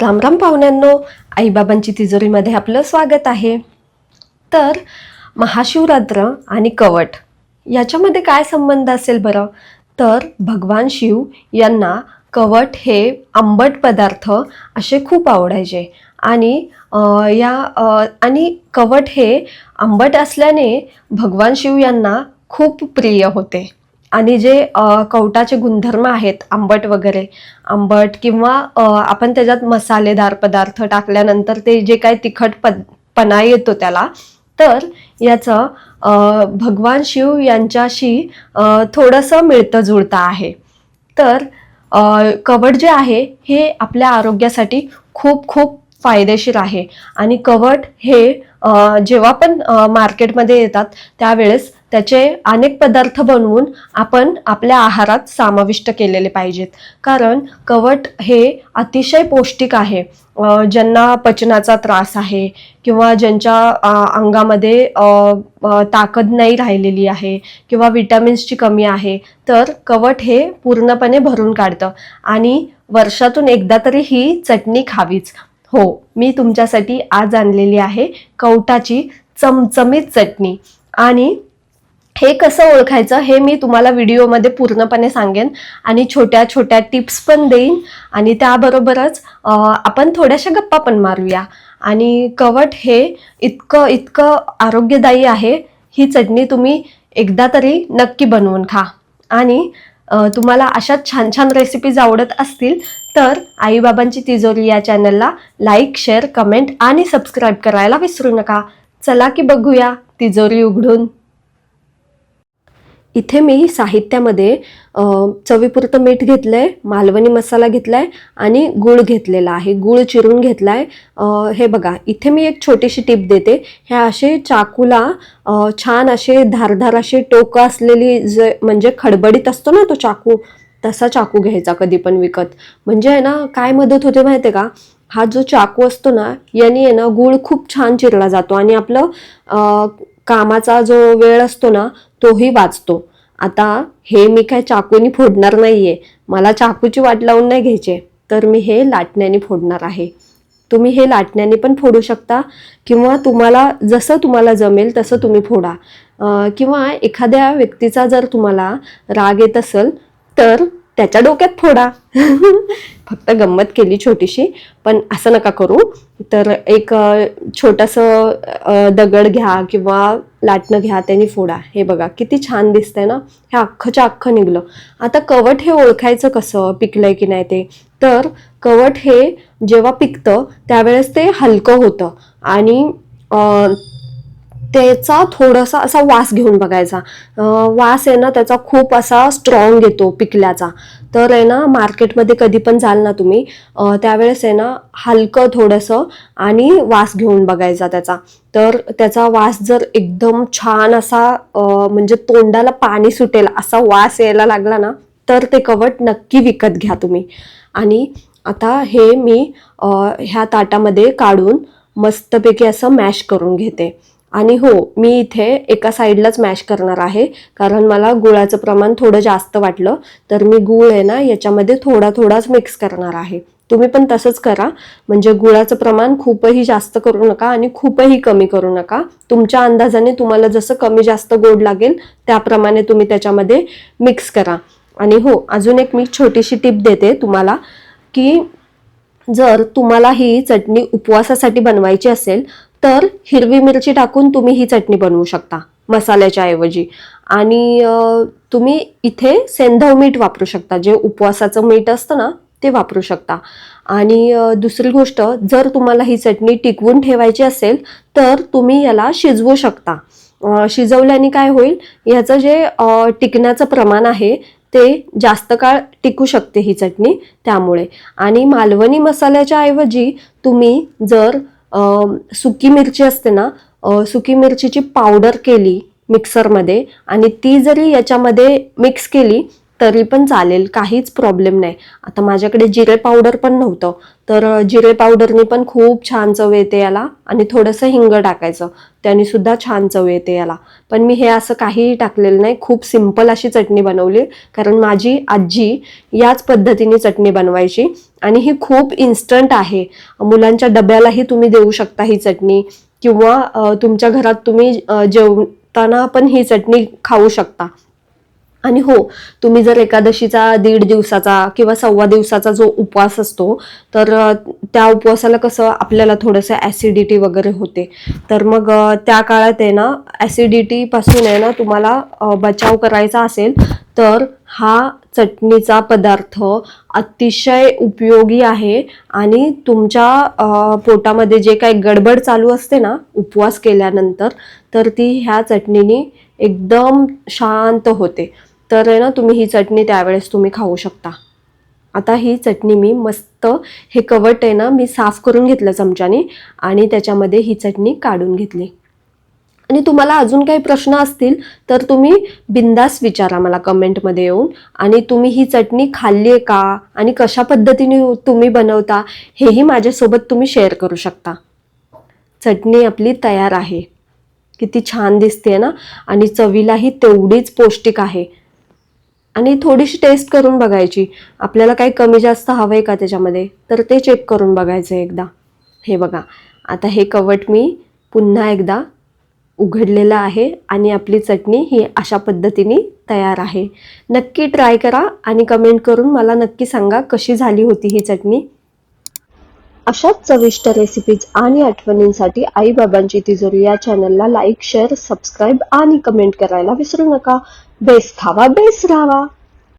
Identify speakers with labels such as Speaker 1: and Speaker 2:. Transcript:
Speaker 1: रामराम पाहुण्यांनो आईबाबांची तिजोरीमध्ये आपलं स्वागत आहे. तर महाशिवरात्र आणि कवट याच्यामध्ये काय संबंध असेल बरं? तर भगवान शिव यांना कवट हे आंबट पदार्थ असे खूप आवडायचे. आणि या आणि कवट हे आंबट असल्याने भगवान शिव यांना खूप प्रिय होते. आणि जे कवटाचे गुणधर्म आहेत आंबट वगैरे आंबट किंवा आपण त्याच्यात मसालेदार पदार्थ टाकल्यानंतर ते जे काय तिखट पद पणा येतो त्याला तर याचं भगवान शिव यांच्याशी थोडंसं मिळतं जुळतं आहे. तर कवट जे आहे हे आपल्या आरोग्यासाठी खूप खूप फायदेशीर आहे. आणि कवट हे जेव्हा पण मार्केटमध्ये येतात त्यावेळेस त्याचे अनेक पदार्थ बनवून आपण आपल्या आहारात समाविष्ट केलेले पाहिजेत. कारण कवट हे अतिशय पौष्टिक आहे. ज्यांना पचनाचा त्रास आहे किंवा ज्यांच्या अंगामध्ये ताकद नाही राहिलेली आहे किंवा विटॅमिन्सची कमी आहे तर कवट हे पूर्णपणे भरून काढतं. आणि वर्षातून एकदा तरी ही चटणी खावीच. हो मी तुमच्यासाठी आज आणलेली आहे कवटाची चमचमीत चटणी. आणि हे कसं ओळखायचं हे मी तुम्हाला व्हिडिओमध्ये पूर्णपणे सांगेन आणि छोट्या छोट्या टिप्स पण देईन. आणि त्याबरोबरच आपण थोड्याशा गप्पा पण मारूया. आणि कवट हे इतकं इतकं आरोग्यदायी आहे ही चटणी तुम्ही एकदा तरी नक्की बनवून खा. आणि तुम्हाला अशा छान छान रेसिपीज आवडत असतील तर आईबाबांची तिजोरी या चॅनलला लाईक शेअर कमेंट आणि सबस्क्राईब करायला विसरू नका. चला की बघूया तिजोरी उघडून. इथे मी साहित्यामध्ये चवीपुरतं मीठ घेतलंय मालवणी मसाला घेतलाय आणि गुळ घेतलेला आहे. गुळ चिरून घेतलाय. आहे हे बघा इथे मी एक छोटीशी टीप देते. ह्या असे चाकूला छान असे धारधार असे टोकं असलेली जे म्हणजे खडबडीत असतो ना तो चाकू तसा चाकू घ्यायचा कधी पण विकत. म्हणजे आहे ना काय मदत होते माहिती आहे का? हा जो चाकू असतो ना याने आहे ना गुळ खूप छान चिरला जातो आणि आपलं कामाचा जो वेळ असतो ना तोही वाचतो. आता हे मी काय चाकूनी फोडणार नाहीये. मला चाकूची वाट लावून नाही घ्यायचे तर मी हे लाटण्याने फोडणार आहे. तुम्ही हे लाटण्याने पण फोडू शकता किंवा तुम्हाला जसं तुम्हाला जमेल तसं तुम्ही फोडा. किंवा एखाद्या व्यक्तीचा जर तुम्हाला राग येत असेल तर त्याच्या डोक्यात फोडा. फक्त गंमत केली छोटीशी पण असं नका करू. तर एक छोटंसं दगड घ्या किंवा लाटणं घ्या त्यांनी फोडा. हे बघा किती छान दिसतंय ना? हे अख्खच्या अख्खं निघलं. आता कवट हे ओळखायचं कसं? पिकलंय की नाही ते? तर कवट हे जेव्हा पिकतं त्यावेळेस ते हलकं होतं. आणि त्याचा थोडासा असा वास घेऊन बघायचा. वास आहे ना त्याचा खूप असा स्ट्रॉंग येतो पिकल्याचा. तर आहे ना मार्केटमध्ये कधी पण जाल ना तुम्ही त्यावेळेस आहे ना हलकं थोडंसं आणि वास घेऊन बघायचा त्याचा. तर त्याचा वास जर एकदम छान असा म्हणजे तोंडाला पाणी सुटेल असा वास यायला लागला ना तर ते कवट नक्की विकत घ्या तुम्ही. आणि आता हे मी ह्या ताटामध्ये काढून मस्तपैकी असं मॅश करून घेते. आणि हो मी इथे एका साईडलाच मॅश करणार आहे. कारण मला गुळाचं प्रमाण थोडं जास्त वाटलं तर मी गुळ आहे ना याच्यामध्ये थोडा थोडाच मिक्स करणार आहे. तुम्ही पण तसंच करा. म्हणजे गुळाचं प्रमाण खूपही जास्त करू नका आणि खूपही कमी करू नका. तुमच्या अंदाजाने तुम्हाला जसं कमी जास्त गोड लागेल त्याप्रमाणे तुम्ही त्याच्यामध्ये मिक्स करा. आणि हो अजून एक मी छोटीशी टिप देते तुम्हाला की जर तुम्हाला ही चटणी उपवासासाठी बनवायची असेल तर हिरवी मिरची टाकून तुम्ही ही चटणी बनवू शकता मसाल्याच्या ऐवजी. आणि तुम्ही इथे सेंधव मीठ वापरू शकता जे उपवासाचं मीठ असतं ना ते वापरू शकता. आणि दुसरी गोष्ट जर तुम्हाला ही चटणी टिकवून ठेवायची असेल तर तुम्ही याला शिजवू शकता. शिजवल्याने काय होईल ह्याचं जे टिकण्याचं प्रमाण आहे ते जास्त काळ टिकू शकते ही चटणी त्यामुळे. आणि मालवणी मसाल्याच्या ऐवजी तुम्ही जर सुकी मिरची असते ना सुकी मिरचीची पावडर केली मिक्सरमध्ये आणि ती जरी याच्यामध्ये मिक्स केली तरी पण चालेल काहीच प्रॉब्लेम नाही. आता माझ्याकडे जिरे पावडर पण नव्हतं. तर जिरे पावडरनी पण खूप छान चव येते याला आणि थोडंसं हिंग टाकायचं. त्याने सुद्धा छान चव येते याला. पण मी हे असं काहीही टाकलेलं नाही. खूप सिंपल अशी चटणी बनवली. कारण माझी आजी याच पद्धतीने चटणी बनवायची आणि ही खूप इन्स्टंट आहे. मुलांच्या डब्यालाही तुम्ही देऊ शकता ही चटणी किंवा तुमच्या घरात तुम्ही जेवताना पण ही चटणी खाऊ शकता. आणि हो तुम्ही जर एकादशीचा दीड दिवसाचा किंवा सव्वा दिवसाचा जो उपवास असतो तर त्या उपवासाला कसं आपल्याला थोडंसं ॲसिडिटी वगैरे होते. तर मग त्या काळात आहे ना ॲसिडिटीपासून आहे ना तुम्हाला बचाव करायचा असेल तर हा चटणीचा पदार्थ अतिशय उपयोगी आहे आणि तुमच्या पोटामध्ये जे काही गडबड चालू असते ना उपवास केल्यानंतर तर ती ह्या चटणीने एकदम शांत होते. तर आहे ना तुम्ही ही चटणी त्यावेळेस तुम्ही खाऊ शकता. आता ही चटणी मी मस्त हे कवट आहे ना मी साफ करून घेतलं चमच्याने आणि त्याच्यामध्ये ही चटणी काढून घेतली. आणि तुम्हाला अजून काही प्रश्न असतील तर तुम्ही बिंदास विचारा मला कमेंटमध्ये येऊन. आणि तुम्ही ही चटणी खाल्ली आहे का? आणि कशा पद्धतीने तुम्ही बनवता? हेही माझ्यासोबत तुम्ही शेअर करू शकता. चटणी आपली तयार आहे. किती छान दिसते ना? आणि चवीलाही तेवढीच पौष्टिक आहे. आणि थोडीशी टेस्ट करून बघायची. आपल्याला काही कमी जास्त हवं आहे का त्याच्यामध्ये? तर ते चेक करून बघायचं एकदा. हे बघा. आता हे कवट मी पुन्हा एकदा उघडलेलं आहे आणि आपली चटणी ही अशा पद्धतीने तयार आहे. नक्की ट्राय करा आणि कमेंट करून मला नक्की सांगा कशी झाली होती ही चटणी. अशाच चविष्ट रेसिपीज आणि आठवणींसाठी आई बाबांची तिजोरी या चॅनलला लाईक शेअर सबस्क्राईब आणि कमेंट करायला विसरू नका. बेस खावा बेस राहावा.